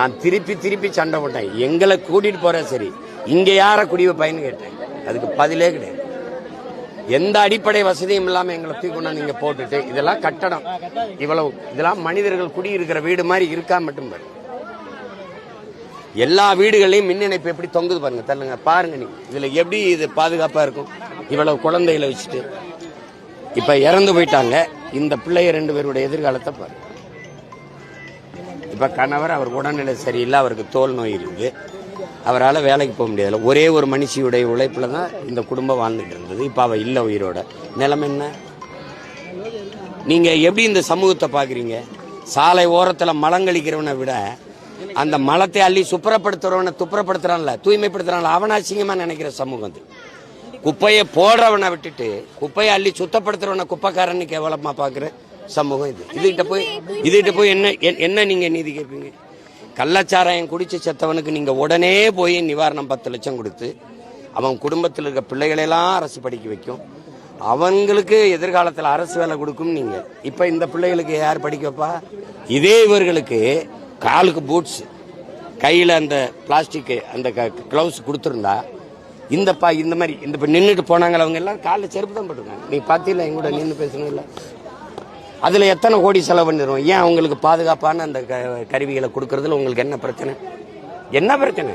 நான் திருப்பி திருப்பி சண்டை போட்டேன். எங்களை கூட்டிட்டு போற சரி. இங்க யார குடிவை வைப்பாயின்னு கேட்டேன். அதுக்கு பதிலே கிடையாது. எந்த அடிப்படை வசதியும் இல்லாம எங்களை தூக்கி நீங்க போட்டுட்டு இதெல்லாம் கட்டடம். இவ்வளவு இதெல்லாம் மனிதர்கள் குடியிருக்கிற வீடு மாதிரி இருக்கா மட்டும் பாரு. எல்லா வீடுகளையும் மின் இணைப்பு எப்படி தொங்குது பாருங்க தள்ளுங்க. பாருங்க நீ இதுல எப்படி இது பாதுகாப்பா இருக்கும்? இவ்வளவு குழந்தைகளை வச்சுட்டு. இப்ப இறந்து போயிட்டாங்க. இந்த பிள்ளைய ரெண்டு பேருடைய எதிர்காலத்தை பாருங்க. இப்போ கணவர் அவர் உடல்நிலை சரியில்லை அவருக்கு தோல் நோய் இருக்குது அவரால் வேலைக்கு போக முடியாது ஒரே ஒரு மனுஷியுடைய உழைப்பில் தான் இந்த குடும்பம் வாழ்ந்துட்டு இருந்தது. இப்போ அவள் இல்லை உயிரோட. நிலம் என்ன? நீங்கள் எப்படி இந்த சமூகத்தை பார்க்குறீங்க சாலை ஓரத்தில் மலங்கழிக்கிறவனை விட அந்த மலத்தை அள்ளி சுப்பரப்படுத்துறவனை துப்புரப்படுத்துறான்ல தூய்மைப்படுத்துறான்ல அவன அசிங்கமா நினைக்கிற சமூகம் அது. குப்பையை போடுறவனை விட்டுட்டு குப்பையை அள்ளி சுத்தப்படுத்துறவனை குப்பைக்காரன்னு கேவலமா பார்க்குறேன் சமூகம் இது. இதுகிட்ட போய் இதுகிட்ட போய் என்ன என்- என்ன நீங்க நீதி கேட்பீங்க? கள்ளச்சாராயம் குடிச்சு செத்தவனுக்கு நீங்க உடனே போய் நிவாரணம் பத்து லட்சம் கொடுத்து அவன் குடும்பத்தில் இருக்க பிள்ளைகளெல்லாம் அரசு படிக்க வைக்கும். அவங்களுக்கு எதிர்காலத்தில் அரசு வேலை கொடுக்கும் நீங்க. இப்ப இந்த பிள்ளைகளுக்கு யார் படிக்க வைப்பா? இதே இவர்களுக்கு காலுக்கு பூட்ஸ் கையில அந்த பிளாஸ்டிக் அந்த கிளவுஸ் கொடுத்துருந்தா இந்த பா இந்த மாதிரி இந்த இப்ப நின்றுட்டு போனாங்க அவங்க எல்லாம் காலில் செருப்பு தான் போட்டிருக்காங்க. நீ பார்த்தீங்களா எங்க கூட நின்று பேசணும் இல்லை அதில் எத்தனை கோடி செலவு பண்ணிடுவோம் ஏன் அவங்களுக்கு பாதுகாப்பான அந்த க- கருவிகளை கொடுக்கறதுல உங்களுக்கு என்ன பிரச்சனை? என்ன பிரச்சனை?